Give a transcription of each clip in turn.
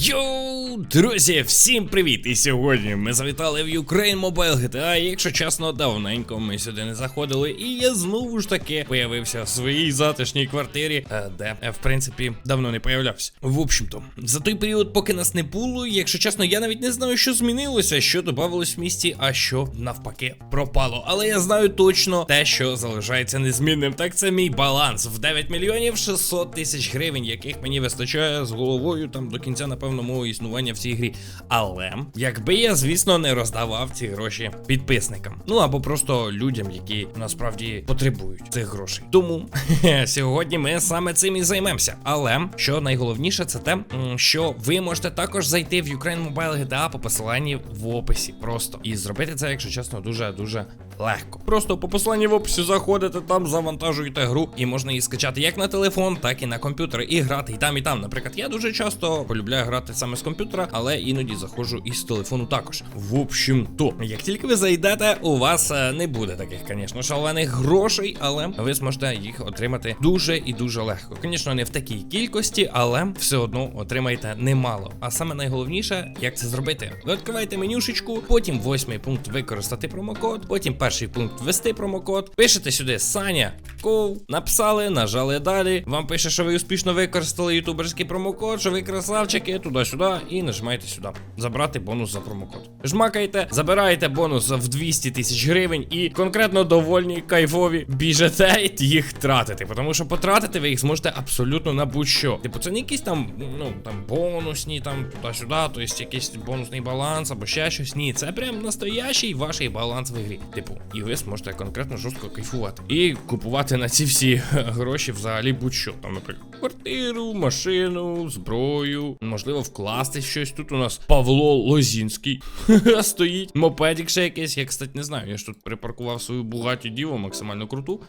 Йоу, друзі, всім привіт! І сьогодні ми завітали в Ukraine Mobile GTA. Якщо чесно, давненько ми сюди не заходили. І я знову ж таки появився в своїй затишній квартирі, е, де е, в принципі давно не появлявся. В общем-то, за той період, поки нас не було, якщо чесно, я навіть не знаю, що змінилося, що додавалось в місті, а що навпаки пропало. Але я знаю точно те, що залишається незмінним. Так це мій баланс в 9 мільйонів 600 тисяч гривень, яких мені вистачає з головою там до кінця, напевно, мого існування в цій грі. Але якби я, звісно, не роздавав ці гроші підписникам, ну або просто людям, які насправді потребують цих грошей. Тому сьогодні ми саме цим і займемося. Але що найголовніше, це те, що ви можете також зайти в Ukraine Mobile GTA по посиланні в описі. Просто і зробити це, якщо чесно, дуже дуже легко. Просто по посиланні в описі заходите, там завантажуєте гру, і можна її скачати як на телефон, так і на комп'ютер, і грати і там, і там. Наприклад, я дуже часто полюбляю грати саме з комп'ютера, але іноді заходжу і з телефону також. В общем, то як тільки ви зайдете, у вас е, не буде таких, звісно, шалених грошей, але ви зможете їх отримати дуже і дуже легко. Звісно, не в такій кількості, але все одно отримаєте немало. А саме найголовніше, як це зробити. Ви відкриваєте менюшечку, потім восьмий пункт використати промокод, потім перший пункт ввести промокод. Пишете сюди Саня Ков, написали, нажали далі. Вам пише, що ви успішно використали ютуберський промокод, що ви красавчики, туди-сюди, і нажимаєте сюди. Забрати бонус за промокод. Жмакаєте, забираєте бонус в 200 тисяч гривень і конкретно довольні, кайфові, біжете їх тратити. Тому що потратити ви їх зможете абсолютно на будь-що. Типу, це не якісь там, ну там бонусні, там туди-сюди, то є якийсь бонусний баланс або ще щось. Ні, це прям настоящий ваш баланс в ігрі. Типу, і ви зможете конкретно жорстко кайфувати. І купувати на ці всі гроші взагалі будь-що. Там, наприклад, квартиру, машину, зброю, можливо, вкласти щось. Тут у нас Павло Лозінський стоїть. Мопедік ще якийсь. Я, кстати, не знаю. Я ж тут припаркував свою бугаті діву максимально круту.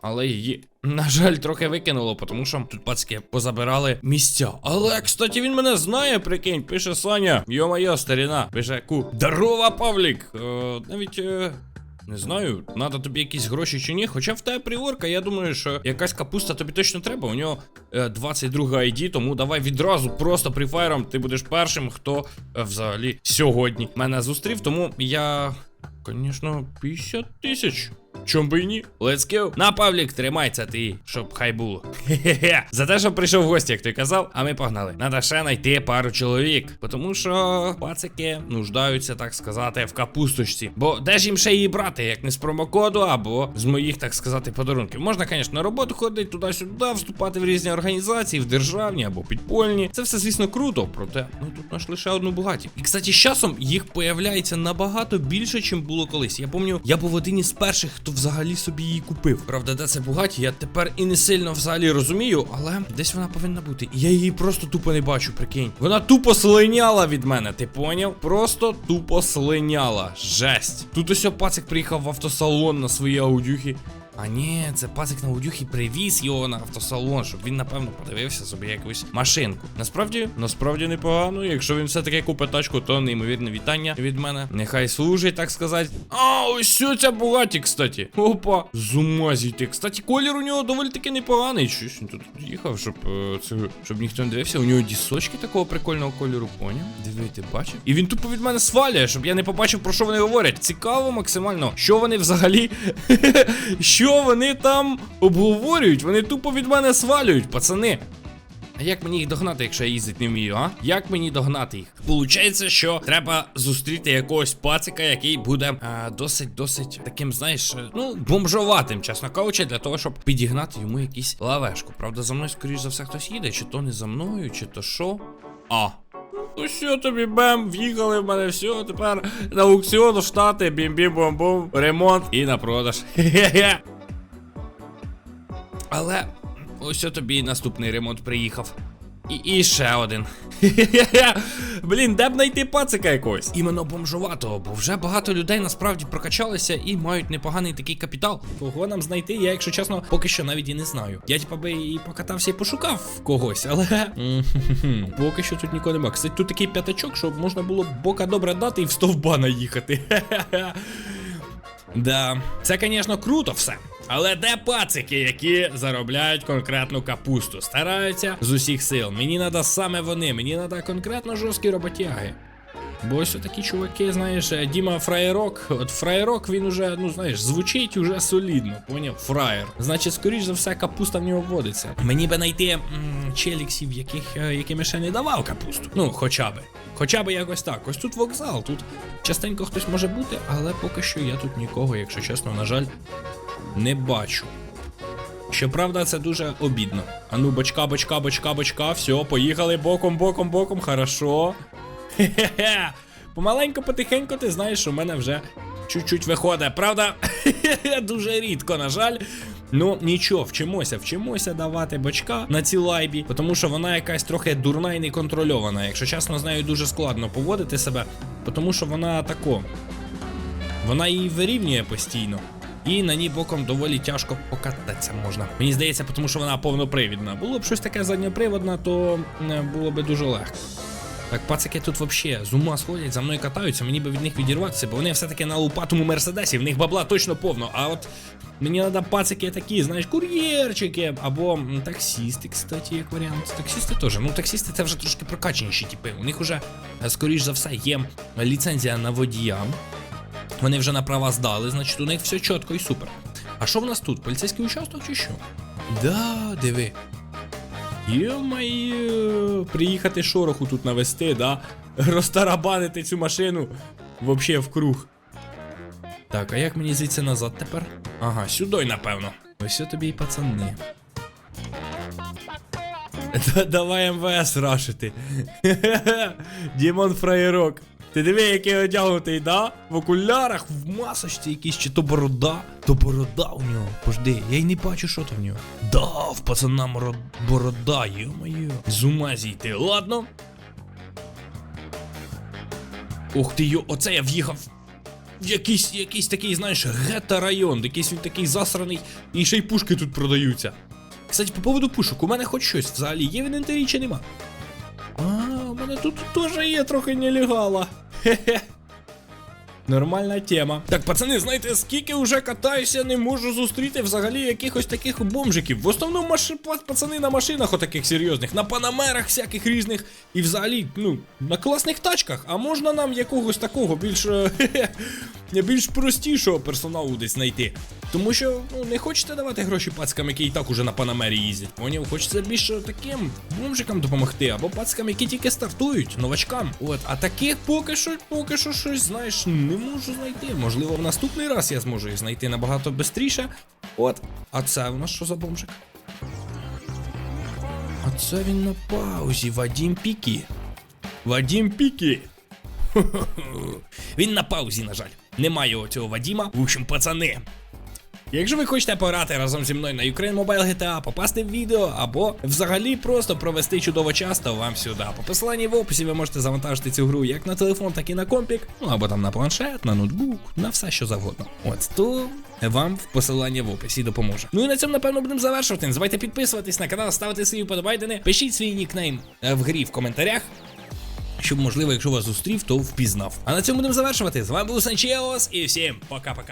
Але її, на жаль, трохи викинуло, тому що тут пацки позабирали місця. Але, кстати, він мене знає, прикинь, пише Саня. Йо-моє, старіна. Пише Ку. Здорова, Павлік! Е, навіть. Е... Не знаю, надо тобі якісь гроші чи ні. Хоча в тебе приорка, я думаю, що якась капуста тобі точно треба. У нього е, 22 ID, тому давай відразу просто прифайром ти будеш першим, хто е, взагалі сьогодні мене зустрів. Тому я, звісно, 50 тисяч. Чом би і ні? Let's go. На Павлік, тримайся ти, щоб хай було. Хе-хе-хе. За те, що прийшов в гості, як ти казав, а ми погнали. Надо ще знайти пару чоловік. Тому що пацики нуждаються, так сказати, в капусточці. Бо де ж їм ще її брати, як не з промокоду, або з моїх, так сказати, подарунків. Можна, звісно, на роботу ходити туди-сюди, вступати в різні організації, в державні або підпольні. Це все, звісно, круто. Проте ми тут наш лише одну багаті. І кстати, з часом їх появляється набагато більше, чим було колись. Я пам'ятаю, я був один із перших, хто взагалі собі її купив. Правда, де це Бугаті, я тепер і не сильно взагалі розумію, але десь вона повинна бути. І я її просто тупо не бачу, прикинь. Вона тупо слиняла від мене, ти поняв? Просто тупо слиняла. Жесть. Тут ось пацик приїхав в автосалон на свої аудюхи. А ні, це пацик на аудюхі привіз його на автосалон, щоб він, напевно, подивився собі якусь машинку. Насправді, насправді непогано. Якщо він все-таки купить тачку, то неймовірне вітання від мене. Нехай служить, так сказати. А, ось що ця бугаті, кстати. Опа, з. Кстати, колір у нього доволі таки непоганий. Щось він тут їхав, щоб е, це, щоб ніхто не дивився. У нього дісочки такого прикольного кольору, поняв? Диви, ти бачив? І він тупо від мене свалює, щоб я не побачив, про що вони говорять. Цікаво максимально, що вони взагалі. Що вони там обговорюють? Вони тупо від мене свалюють, пацани. А як мені їх догнати, якщо я їздити не вмію, а? Як мені догнати їх? Получається, що треба зустріти якогось пацика, який буде а, досить, досить таким, знаєш, е, ну, бомжоватим, чесно кажучи, для того, щоб підігнати йому якийсь лавешку. Правда, за мною, скоріш за все, хтось їде, чи то не за мною, чи то що. А. Ну що тобі, бем, в'їхали в мене все, тепер на аукціон штати, бім-бім-бом-бом, ремонт і на продаж. Хе-хе-хе. Але ось тобі наступний ремонт приїхав. І, і ще один. Блін, де б знайти пацика якогось? Іменно бомжуватого, бо вже багато людей насправді прокачалися і мають непоганий такий капітал. Кого нам знайти, я, якщо чесно, поки що навіть і не знаю. Я типа би і покатався і пошукав когось, але поки що тут нікого нема. Кстати, тут такий п'ятачок, щоб можна було бока добре дати і в стовба наїхати. Да, це, звісно, круто все. Але де пацики, які заробляють конкретну капусту? Стараються з усіх сил. Мені треба саме вони, мені треба конкретно жорсткі роботяги. Бо ось такі чуваки, знаєш, е, Діма Фраєрок. От Фраєрок він уже, ну знаєш, звучить уже солідно, поняв? Фраєр. Значить, скоріш за все, капуста в нього вводиться. Мені би знайти челіксів, яких, е, яким ще не давав капусту. Ну, хоча би. Хоча би якось так. Ось тут вокзал, тут частенько хтось може бути, але поки що я тут нікого, якщо чесно, на жаль, не бачу. Щоправда, це дуже обідно. Ану, бочка, бочка, бочка, бочка, все, поїхали боком, боком, боком, хорошо. Хе-хе-хе. Помаленько, потихеньку, ти знаєш, у мене вже чуть-чуть виходить. Правда, дуже рідко, на жаль. Ну, нічого, вчимося, вчимося давати бочка на цій лайбі, тому що вона якась трохи дурна і неконтрольована. Якщо чесно, з нею дуже складно поводити себе, тому що вона тако. Вона її вирівнює постійно. І на ній боком доволі тяжко покататися можна. Мені здається, тому що вона повнопривідна. Було б щось таке задньоприводне, то е, було б дуже легко. Так, пацики тут вообще з ума сходять, за мною катаються, мені би від них відірватися, бо вони все-таки на лупатому мерседесі, в них бабла точно повно. А от мені треба пацики такі, знаєш, кур'єрчики або таксісти, кстати, як варіант. Таксісти теж. Ну, таксісти це вже трошки прокаченіші типи. У них вже, е, скоріш за все, є ліцензія на водія. Вони вже на права здали, значить у них все чітко і супер. А що в нас тут? Поліцейський участок чи що? Да, диви. Йо-моє, приїхати шороху тут навести, да? Розтарабанити цю машину вообще в круг. Так, а як мені звідси назад тепер? Ага, сюди, напевно. Ось тобі і пацани. Давай МВС рашити. Дімон Фраєрок. Ти диви, який одягнутий, да? В окулярах, в масочці якийсь, чи то борода. То борода у нього. Пожди, я й не бачу, що то в нього. Да, в пацана моро- борода, йо-моє. З ума зійти. Ладно. Ух ти йо, оце я в'їхав. Якийсь, якийсь такий, знаєш, гета-район, якийсь він такий засраний, і ще й пушки тут продаються. Кстати, по поводу пушок, у мене хоч щось взагалі є в інвентарі чи нема? Тут теж є трохи нелегала. Хе-хе. Нормальна тема. Так, пацани, знаєте, скільки вже катаюся, не можу зустріти взагалі якихось таких бомжиків. В основному маши, па- пацани на машинах отаких серйозних, на панамерах всяких різних. І взагалі, ну, на класних тачках. А можна нам якогось такого більш е, більш простішого персоналу десь знайти. Тому що ну, не хочете давати гроші пацкам, які і так уже на панамері їздять. Поняв? Хочеться більше таким бомжикам допомогти, або пацкам, які тільки стартують, новачкам. От, а таких поки що, поки що щось, знаєш, не можу знайти. Можливо, в наступний раз я зможу їх знайти набагато швидше. От, а це у нас що за бомжик? А це він на паузі, Вадім Пікі. Вадім Пікі. Він на паузі, на жаль. Немає цього Вадіма. В общем, пацани. Якщо ви хочете пограти разом зі мною на Ukraine Mobile GTA, попасти в відео або взагалі просто провести чудово час, то вам сюди. По посиланні в описі ви можете завантажити цю гру як на телефон, так і на компік, ну або там на планшет, на ноутбук, на все що завгодно. От то вам в посиланні в описі допоможе. Ну і на цьому, напевно, будемо завершувати. Не забувайте підписуватись на канал, ставити свої вподобайдени, пишіть свій нікнейм е, в грі в коментарях. Щоб, можливо, якщо вас зустрів, то впізнав. А на цьому будемо завершувати. З вами був Санчеос і всім пока-пока.